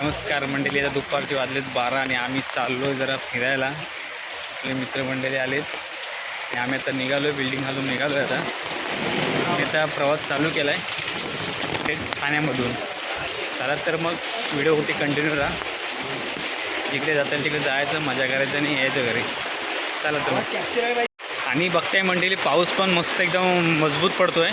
नमस्कार मंडळी. आता दुपारचे वाजलेत बारा आणि आम्ही चाललो जरा फिरायला. आपले मित्रमंडळी आलेत. आणि आम्ही आता निघालो बिल्डिंग घालून निघालो आहे आता त्याचा प्रवास चालू केला आहे ते ठाण्यामधून. चला तर मग व्हिडिओ होती कंटिन्यू राहा जिकडे जाताना तिकडे जायचं मजा करायचं आणि यायचं घरी. चला तर मग. आणि बघताय मंडळी पाऊस पण मस्त एकदम मजबूत पडतोय.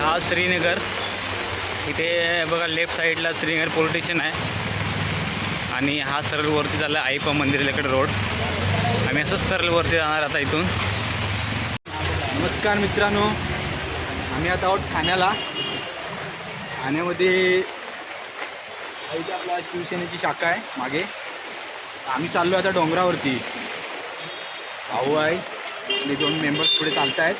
हा श्रीनगर. इथे बघा लेफ्ट साईडला श्रीनगर पोलीस स्टेशन आहे. आणि हा सरळ वरती झाला आईपा मंदिराकडे रोड आम्ही असंच सरळ वरती जाणार आता इथून. नमस्कार मित्रांनो. आम्ही आता आहोत ठाण्याला. ठाण्यामध्ये इथे आपला शिवसेनेची शाखा आहे मागे. आम्ही चाललो आहे आता डोंगरावरती. भाऊ आहे. आणि दोन मेंबर्स पुढे चालत आहेत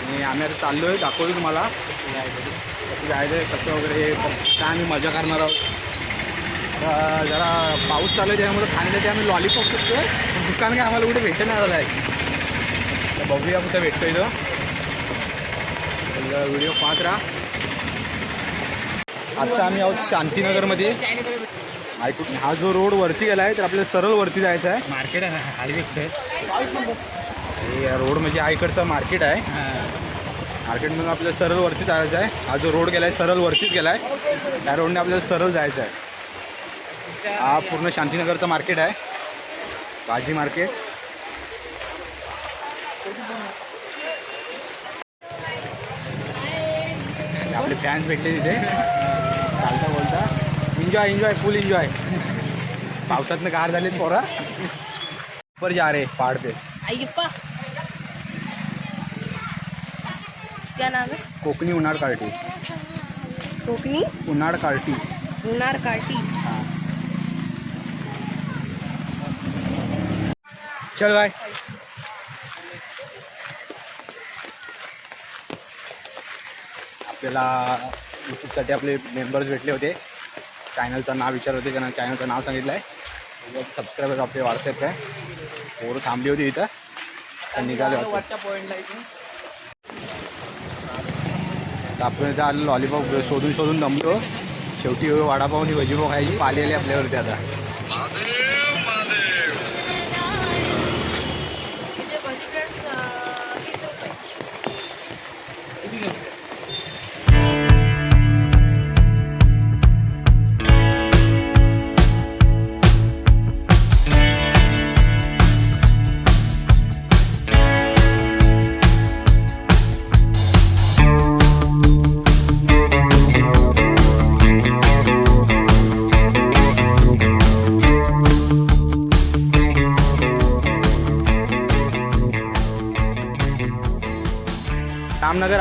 आणि आम्ही आता चाललो आहे दाखवतो तुम्हाला. कसं जायचं आहे कसं वगैरे हे काय आम्ही मजा करणार आहोत? जरा पाऊस चालू आहे त्यामुळे ठाण्यासाठी आम्ही लॉलीपॉप शकतो दुकान काय आम्हाला कुठे भेटणार आहे तर बघूया कुठं भेटतो इथं व्हिडिओ पाहत राहा. आता आम्ही आहोत शांतीनगरमध्ये. ऐकून हा जो रोड वरती गेला आहे तर आपल्याला सरळ वरती जायचं आहे. मार्केट आहे खाली या रोड म्हणजे हा इकडचं मार्केट आहे. मार्केटमधून आपल्याला सरळ वरती जायचं आहे. हा जो रोड गेला आहे सरळ वरतीच गेला आहे त्या रोडने आपल्याला सरळ जायचं आहे. हा पूर्ण शांतीनगरचं मार्केट आहे. भाजी मार्केट. आपले फॅन्स भेटले तिथे. चालता बोलता. एन्जॉय एन्जॉय फुल एन्जॉय पावसातनं गार झाले पोरा. पर जा रे पहाड पे. क्या नाम है? कोकणी उन्हाळ कार्टी. कोकनी उन्हाळ कार्टी. उनार काटी हां. चल बाय. आपल्याला यूट्यूबसाठी आपले मेंबर्स भेटले होते. चॅनलचं नाव विचारत होते त्यांना चॅनलचं नाव सांगितलं आहे सबस्क्रायबर आपले वाढतात काय पोरं थांबली होती इथं. तर निघाले होते तर आपण इथं आलो लॉलीपॉप शोधून शोधून दमलो. शेवटी वडापाव आणि भजीपाव खायची पाली आली आपल्यावरती आता.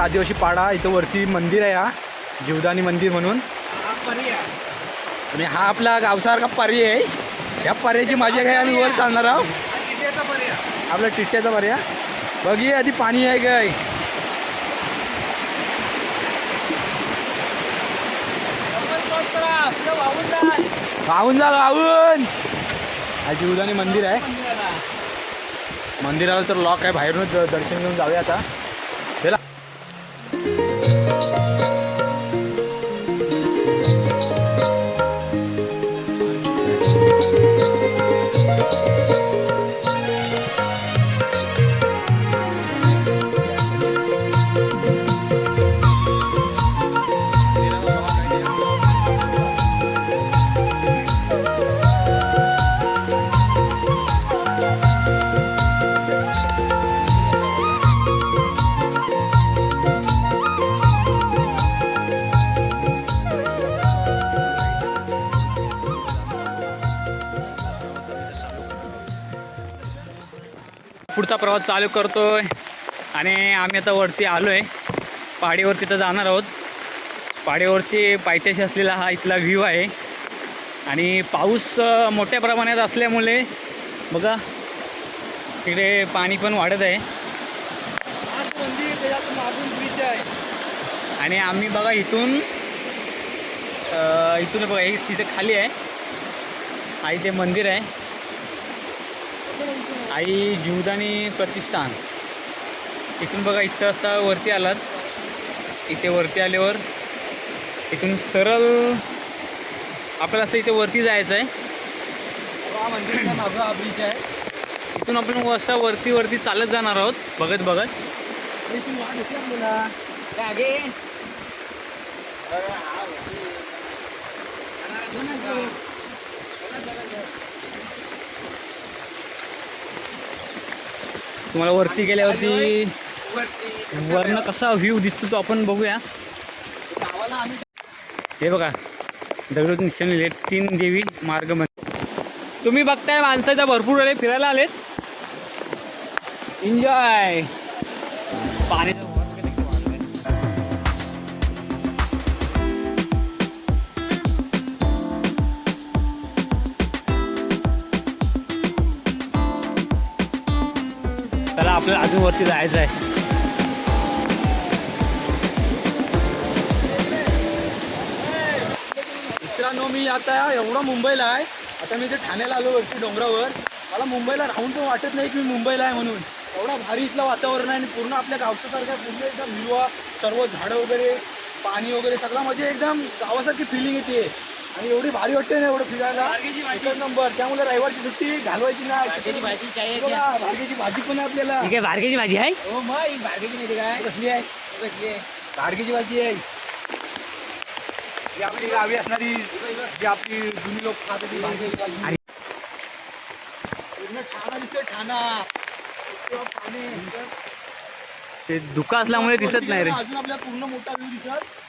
आदिवासी पाडा इथं वरती मंदिर आहे हा. जीवदानी मंदिर म्हणून. आणि हा आपला गावसारखा पर्याय आहे. ह्या पर्यायाची मजा काय आम्ही वर चालणार आहोत. आपला टिट्ट्याचा पर्याय. बघी आधी पाणी आहे काय? वाहून जा वाहून. हा जीवदानी मंदिर आहे. मंदिराला तर लॉक आहे. बाहेरूनच दर्शन घेऊन जाऊया आता. प्रवास चालू करतोय. आणि आम्ही आता वरती आलो आहे पहाडीवरती तर जाणार आहोत. पहाडीवरती पायथ्याशी असलेला हा इथला व्ह्यू आहे. आणि पाऊस मोठ्या प्रमाणात असल्यामुळे बघा तिकडे पाणी पण वाढत आहे. आणि आम्ही बघा इथून इथून बघा हे तिथे खाली आहे. हा इथे मंदिर आहे. आई जीवदानी प्रतिष्ठान. इथून बघा इथं असता वरती आलात. इथे वरती आल्यावर इथून सरळ आपल्याला असं इथे वरती जायचं आहे. मागं आहे. इथून आपण असं वरती वरती चालत जाणार आहोत. बघत बघत. इथून आपल्याला. तुम्हाला वरती गेल्यावरती वरनं कसा व्ह्यू दिसतो तो आपण बघूया. हे बघा दगडूत निशाण लिहिले तीन देवी मार्ग म्हण तुम्ही बघताय माणसाचा भरपूर आले फिरायला आलेत. एन्जॉय पाण्याचा आपल्याला अजून वरती जायचं आहे. मित्रांनो मी आता एवढा मुंबईला आहे. आता मी इथे ठाण्याला आलो वरती डोंगरावर. मला मुंबईला राहून पण वाटत नाही की मी मुंबईला आहे म्हणून. एवढा भारी इथलं वातावरण आहे आणि पूर्ण आपल्या गावचं पूर्ण एकदम हिरवा सर्व झाडं वगैरे पाणी वगैरे सगळं म्हणजे एकदम गावासारखी फिलिंग येते. आणि एवढी भारी वाटते ना एवढं फिरायला. एकच नंबर. त्यामुळे रविवारची सुट्टी घालवायची बघा, भार्गेची भाजी पण आहे आपल्याला. ठीक आहे बारकेची भाजी आहे? हो मग ही भार्गेची नाही काय. कसली आहे? कसली आहे? भार्गेची भाजी आहे. ही आपली गावी असणारी जी आपली जुनी लोक खात होती भाजी. आणि- पूर्ण ठाणा दिसतोय ठाणा. इतकं पाणी ते धुका असल्यामुळे दिसत नाही रे. गेल्यावर अजून आपल्याला पूर्ण मोठा व्ह्यू दिसत.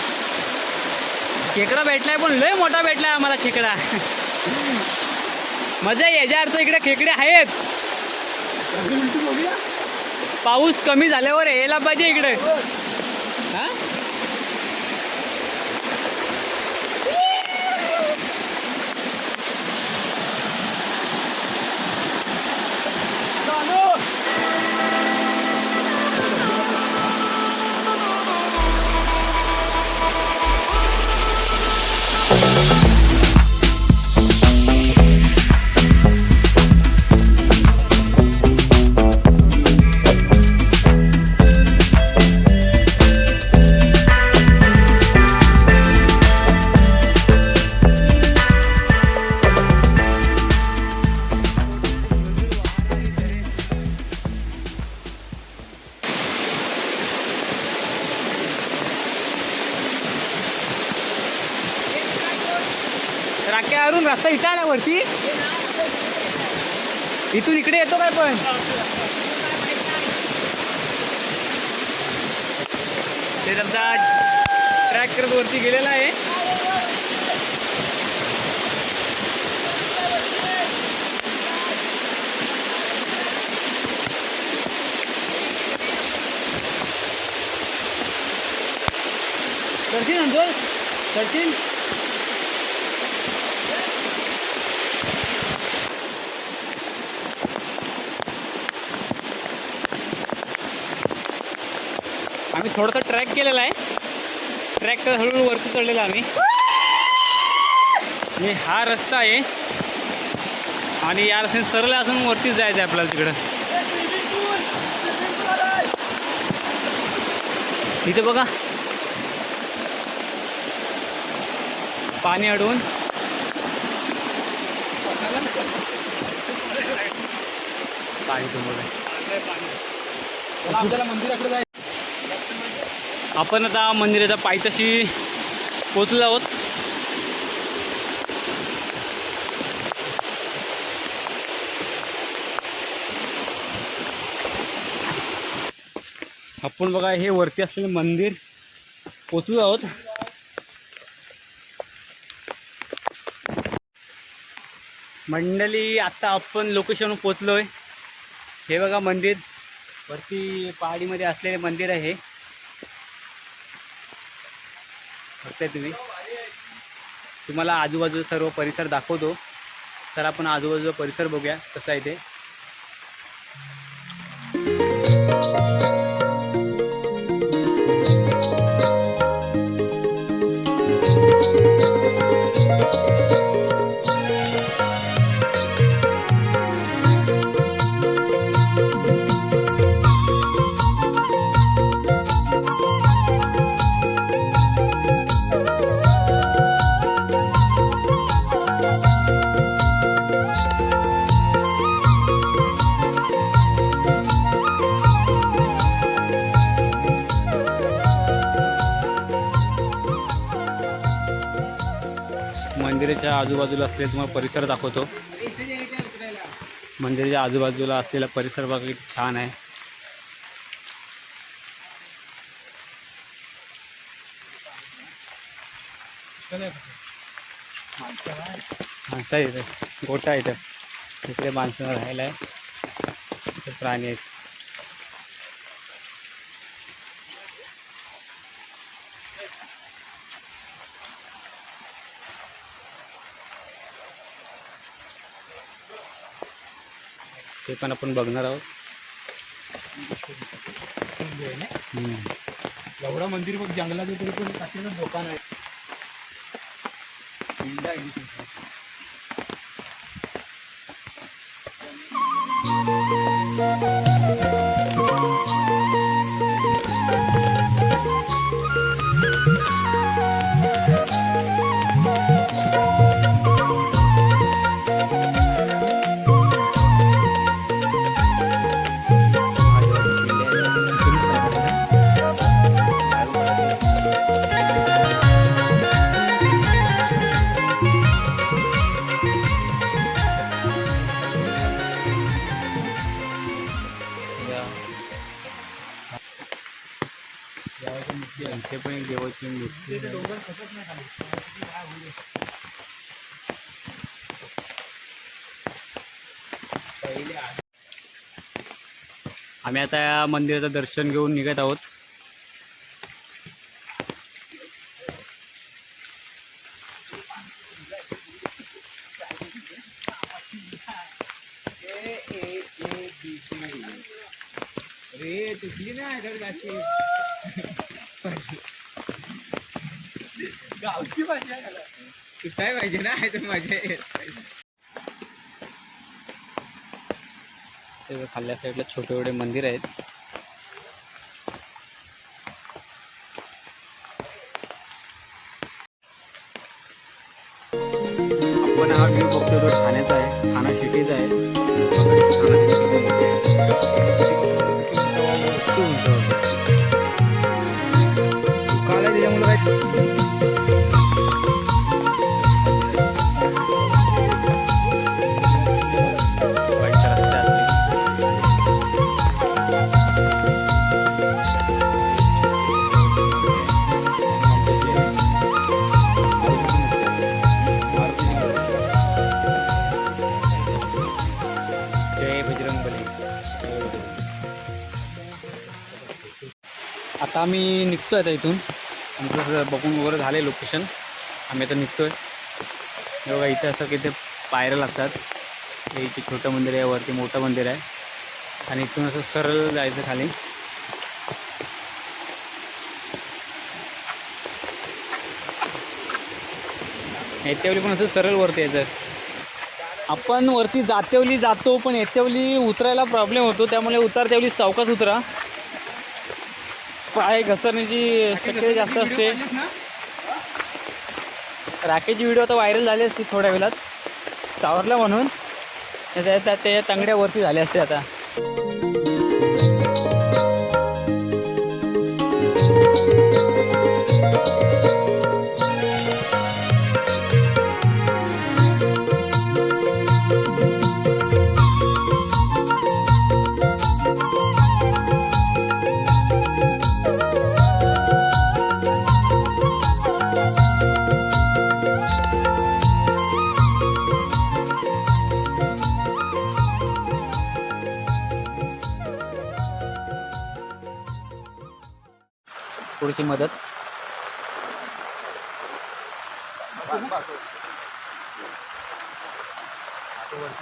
खेकडा भेटलाय पण लय मोठा भेटलाय आम्हाला खेकडा. मजा याच्या अर्थ इकडे खेकडे आहेत. पाऊस कमी झाल्यावर यायला पाहिजे इकडे. राख्यावरून रस्ता इथं आला वरती. इथून इकडे येतो काय पण? ते त्यांचा ट्रॅक करत वरती गेलेला आहे. सचिन म्हणतो सचिन थोडासा ट्रॅक केलेला आहे. ट्रॅक तर हळूहळू वरती चढलेला आम्ही. आणि हा रस्ता आहे. आणि या रस्त्याने सरळ असून वरतीच जायचं आहे आपल्याला तिकडं. इथे बघा. पाणी अडवून. पाणी तुम्हाला आपल्याला मंदिराकडे जायचं आपण आता मंदिराच्या पायथ्याशी पोचलो आहोत. आपण बघा हे वरती असलेले मंदिर पोचलो आहोत. मंडळी आता आपण लोकेशनवर पोचलोय हे बघा मंदिर. वरती पहाडीमध्ये असलेले मंदिर आहे हे बघताय तुम्ही. तुम्हाला आजूबाजूचा सर्व परिसर दाखवतो. तर आपण आजूबाजूचा परिसर बघूया कसा आहे ते. आजूबाजूला असलेला तुम्हाला परिसर दाखवतो. मंदिराच्या आजूबाजूला असलेला परिसर बघा किती छान आहे. माणसं आहे इथं गोटा इथं. तिकडे माणसं राहायला आहे. प्राणी आहेत. ते पण आपण बघणार आहोत. एवढा मंदिर बघ जंगलात आहे तरी पण कशाचं दुकान आहे इंडा एडिशन edition. इथे पण एक देवाची मूर्ती आहे. आम्ही आता या मंदिराचं दर्शन घेऊन निघत आहोत रे तुटली ना तर पाहिजे ना? तर मजा येत खाल्ल्या साईडला छोटे छोटे मंदिर आहेत. आपण हा व्ह्यू बघतो तो ठाण्याचा आहे. ठाणा सिटीचा आहे आता आम्ही आहे आता इथून. आमचं बघून वगैरे झाले लोकेशन आम्ही आता निघतो आहे बघा इथे असं की ते पायऱ्या लागतात. हे इथे छोटं मंदिर आहे वरती मोठं मंदिर आहे. आणि इथून असं सरळ जायचं खाली. येत्यावली पण असं सरळ वरती यायचं. आपण वरती जातेवली जातो पण येत्यावली उतरायला प्रॉब्लेम होतो. त्यामुळे उतरतेवली सावकाच उतरा. पाय घसरण्याची शक्यता जास्त असते. राखेची व्हिडिओ आता व्हायरल झाली असती थोड्या वेळात. चावरला म्हणून. त्याच्या ते तंगड्यावरती झाले असते आता. थोडीशी मदत.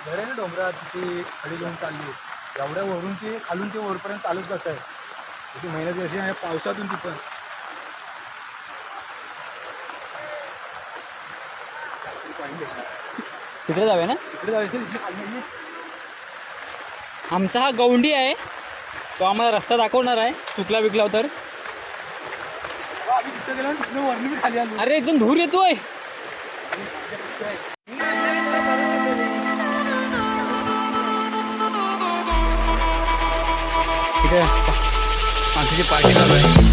घर आहे ना डोंगरात तिथे खडी घेऊन चालली एवढ्या वरून ते खालून ते वरपर्यंत चालूच जात आहे. तिथे मेहनत अशी आहे पावसातून ती पण तिकडे जाऊया ना? तिकडे जायचं. आमचा हा गौंडी आहे. तो आम्हाला रस्ता दाखवणार आहे. चुकला विकला तर बा, आम्ही तिथे गेलो ना तिकडे वरून मी खाली आलो अरे एकदम धूर येतोय. तिथे माणसाची पार्टी चालू आहे.